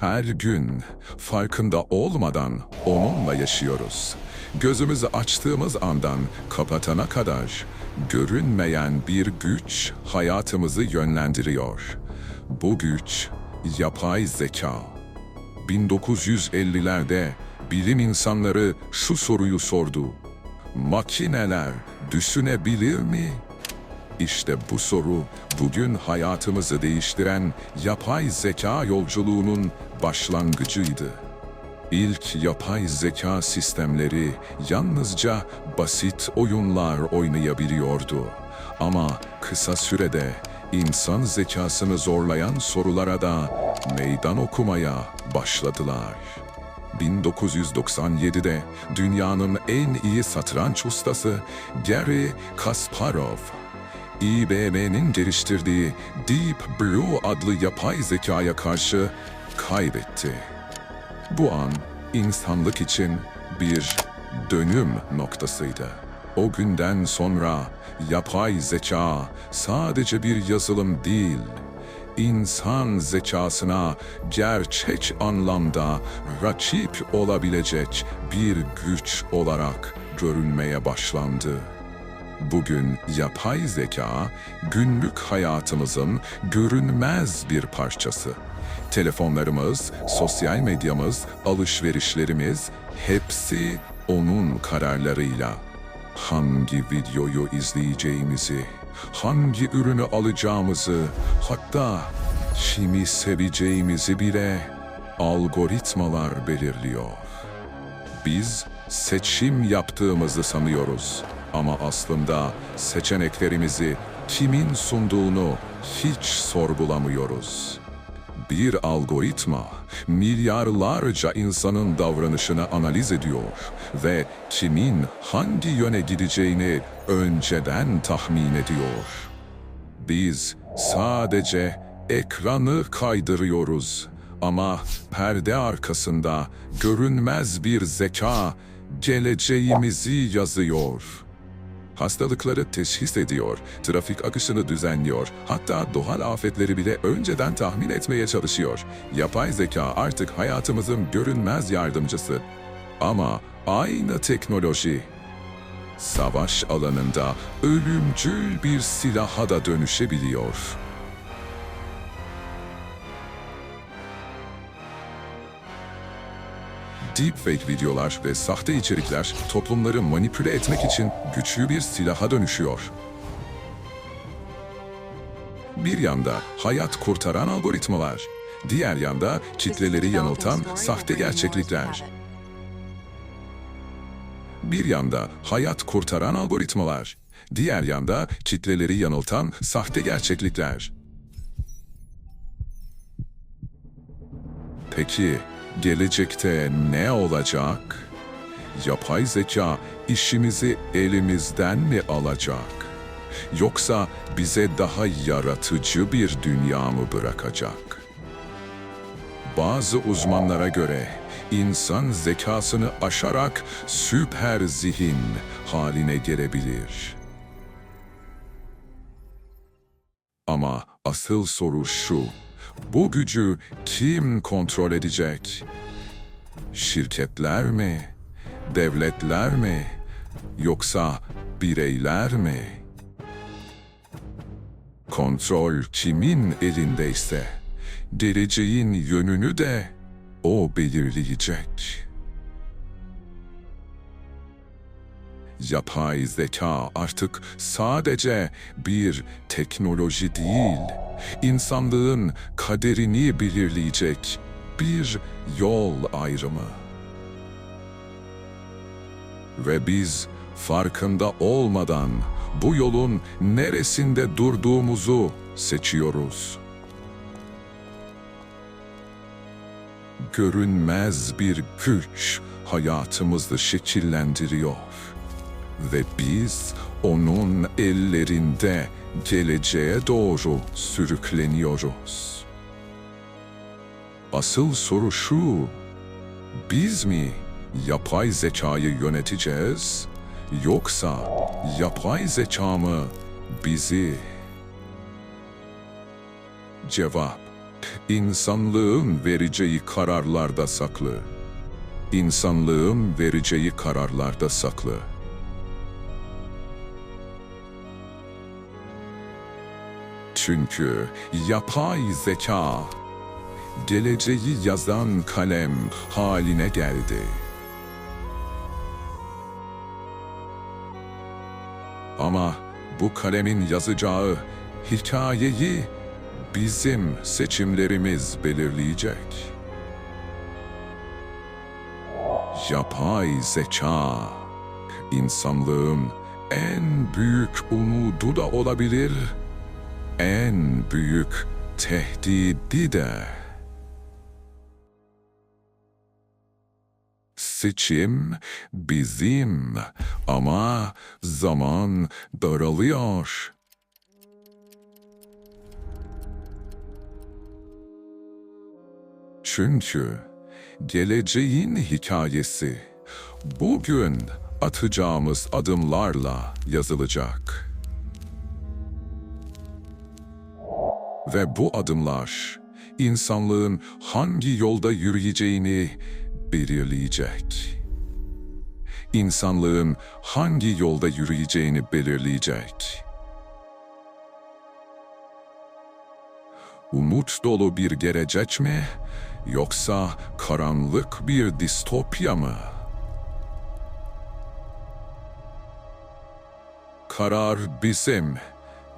Her gün farkında olmadan onunla yaşıyoruz. Gözümüzü açtığımız andan kapatana kadar görünmeyen bir güç hayatımızı yönlendiriyor. Bu güç yapay zeka. 1950'lerde bilim insanları şu soruyu sordu. Makineler düşünebilir mi? İşte bu soru bugün hayatımızı değiştiren yapay zeka yolculuğunun başlangıcıydı. İlk yapay zeka sistemleri yalnızca basit oyunlar oynayabiliyordu. Ama kısa sürede insan zekasını zorlayan sorulara da meydan okumaya başladılar. 1997'de dünyanın en iyi satranç ustası Gary Kasparov İBM'nin geliştirdiği Deep Blue adlı yapay zekaya karşı kaybetti. Bu an insanlık için bir dönüm noktasıydı. O günden sonra yapay zeka sadece bir yazılım değil, insan zekasına gerçek anlamda rakip olabilecek bir güç olarak görünmeye başlandı. Bugün yapay zeka günlük hayatımızın görünmez bir parçası. Telefonlarımız, sosyal medyamız, alışverişlerimiz hepsi onun kararlarıyla. Hangi videoyu izleyeceğimizi, hangi ürünü alacağımızı, hatta kimi seveceğimizi bile algoritmalar belirliyor. Biz seçim yaptığımızı sanıyoruz ama aslında seçeneklerimizi kimin sunduğunu hiç sorgulamıyoruz. Bir algoritma milyarlarca insanın davranışını analiz ediyor ve kimin hangi yöne gideceğini önceden tahmin ediyor. Biz sadece ekranı kaydırıyoruz ama perde arkasında görünmez bir zeka geleceğimizi yazıyor. Hastalıkları teşhis ediyor, trafik akışını düzenliyor, hatta doğal afetleri bile önceden tahmin etmeye çalışıyor. Yapay zeka artık hayatımızın görünmez yardımcısı. Ama aynı teknoloji savaş alanında ölümcül bir silaha da dönüşebiliyor. Deepfake videolar ve sahte içerikler toplumları manipüle etmek için güçlü bir silaha dönüşüyor. Bir yanda hayat kurtaran algoritmalar, diğer yanda kitleleri yanıltan sahte gerçeklikler. Bir yanda hayat kurtaran algoritmalar, diğer yanda kitleleri yanıltan sahte gerçeklikler. Peki gelecekte ne olacak? Yapay zeka işimizi elimizden mi alacak? Yoksa bize daha yaratıcı bir dünya mı bırakacak? Bazı uzmanlara göre insan zekasını aşarak süper zihin haline gelebilir. Ama asıl soru şu. Bu gücü kim kontrol edecek? Şirketler mi? Devletler mi? Yoksa bireyler mi? Kontrol kimin elindeyse, geleceğin yönünü de o belirleyecek. Yapay zeka artık sadece bir teknoloji değil, insanlığın kaderini belirleyecek bir yol ayrımı. Ve biz farkında olmadan bu yolun neresinde durduğumuzu seçiyoruz. Görünmez bir güç hayatımızı şekillendiriyor ve biz onun ellerinde geleceğe doğru sürükleniyoruz. Asıl soru şu, biz mi yapay zekayı yöneteceğiz yoksa yapay zeka mı bizi? Cevap, İnsanlığın vereceği kararlarda saklı. İnsanlığın vereceği kararlarda saklı. Çünkü yapay zeka geleceği yazan kalem haline geldi. Ama bu kalemin yazacağı hikayeyi bizim seçimlerimiz belirleyecek. Yapay zeka insanlığın en büyük umudu da olabilir, en büyük tehdidi de. Seçim bizim ama zaman daralıyor. Çünkü geleceğin hikayesi bugün atacağımız adımlarla yazılacak. Ve bu adımlar insanlığın hangi yolda yürüyeceğini belirleyecek. İnsanlığın hangi yolda yürüyeceğini belirleyecek. Umut dolu bir gelecek mi yoksa karanlık bir distopya mı? Karar bizim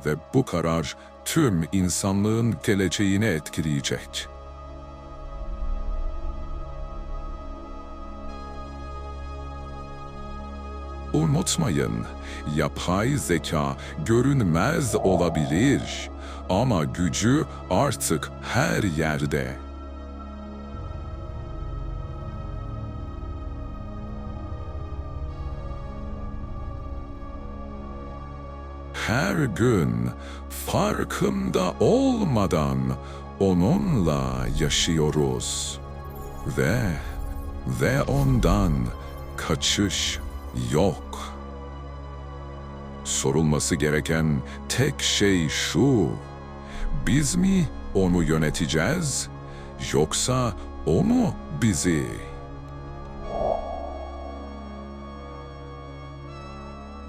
ve bu karar tüm insanlığın geleceğini etkileyecek. Unutmayın, yapay zeka görünmez olabilir ama gücü artık her yerde. Her gün farkında olmadan onunla yaşıyoruz ve ve ondan kaçış yok. Sorulması gereken tek şey şu. Biz mi onu yöneteceğiz yoksa o mu bizi?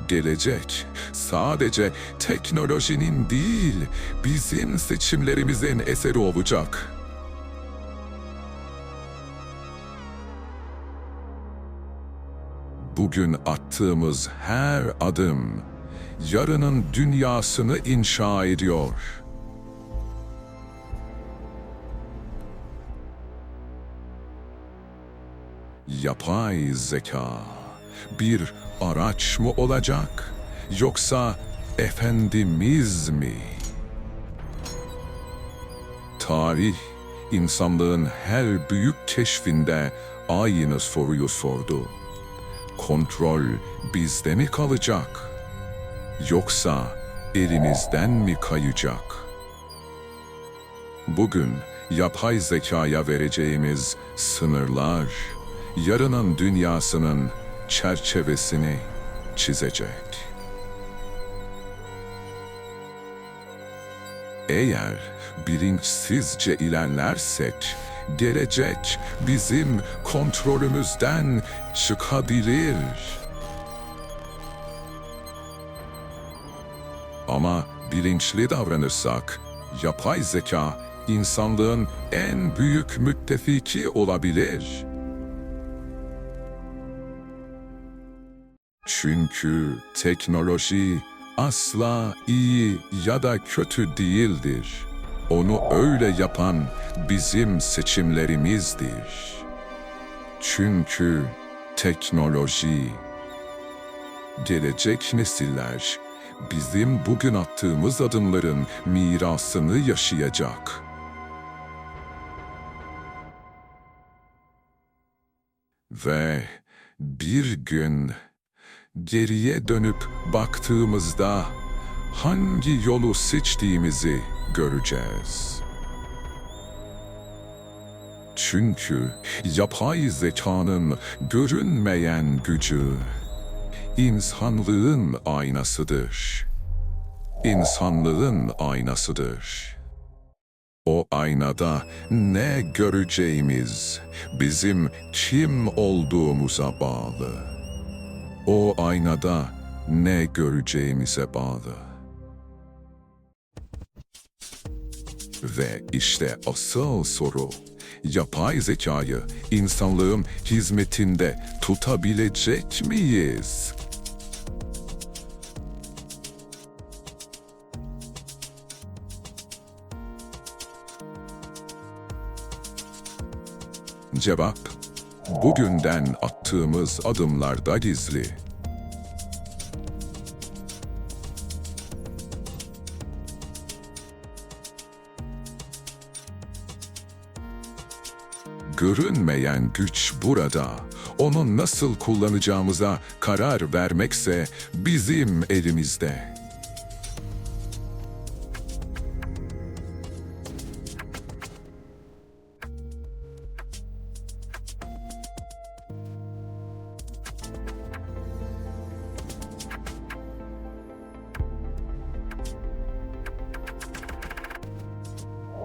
Gelecek sadece teknolojinin değil, bizim seçimlerimizin eseri olacak. Bugün attığımız her adım yarının dünyasını inşa ediyor. Yapay zeka bir araç mı olacak yoksa efendimiz mi? Tarih insanlığın her büyük keşfinde aynı soruyu sordu. Kontrol bizde mi kalacak? Yoksa elimizden mi kayacak? Bugün yapay zekaya vereceğimiz sınırlar, yarının dünyasının çerçevesini çizecek. Eğer bilinçsizce ilerlersek, gelecek bizim kontrolümüzden çıkabilir. Ama bilinçli davranırsak, yapay zeka insanlığın en büyük müttefiki olabilir. Çünkü teknoloji asla iyi ya da kötü değildir. Onu öyle yapan bizim seçimlerimizdir. Çünkü teknoloji gelecek nesiller bizim bugün attığımız adımların mirasını yaşayacak. Ve bir gün geriye dönüp baktığımızda hangi yolu seçtiğimizi göreceğiz. Çünkü yapay zekanın görünmeyen gücü insanlığın aynasıdır. İnsanlığın aynasıdır. O aynada ne göreceğimiz bizim kim olduğumuza bağlı. O aynada ne göreceğimize bağlı. Ve işte asıl soru, yapay zekayı insanlığın hizmetinde tutabilecek miyiz? Cevap, bugünden attığımız adımlarda gizli. Görünmeyen güç burada. Onu nasıl kullanacağımıza karar vermekse bizim elimizde.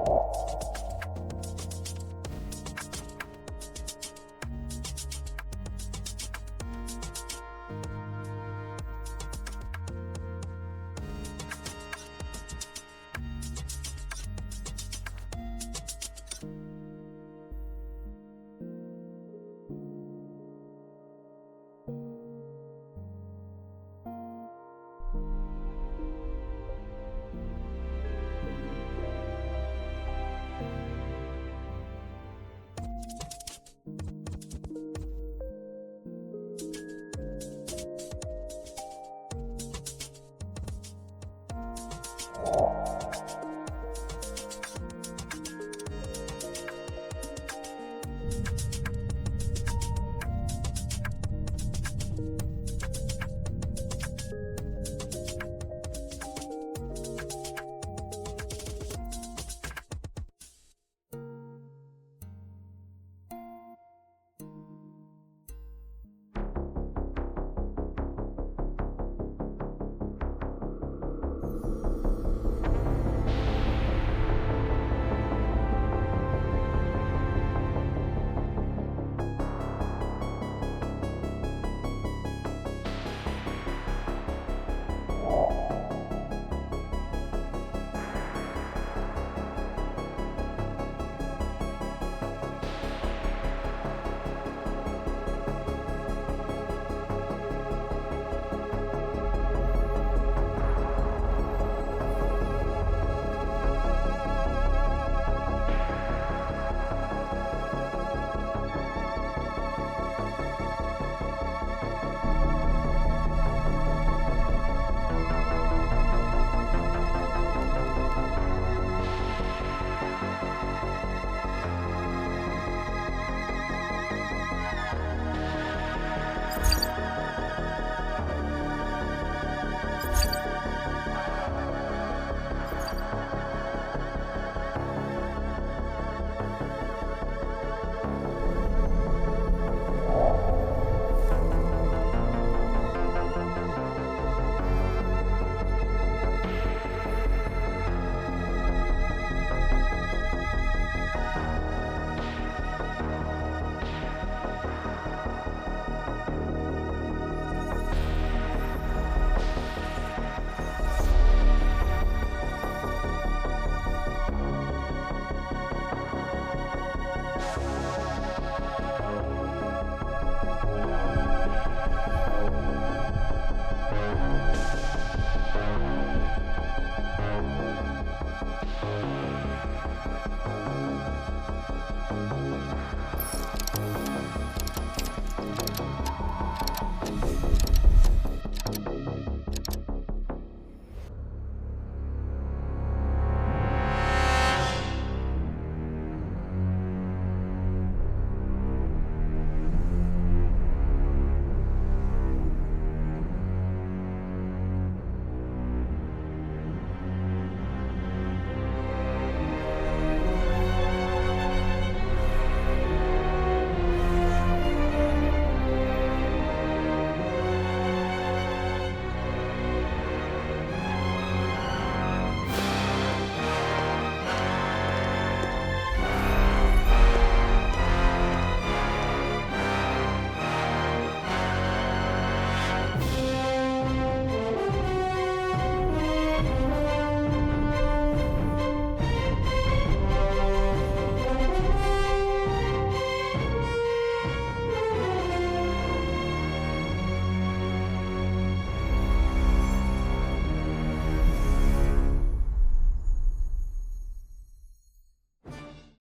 you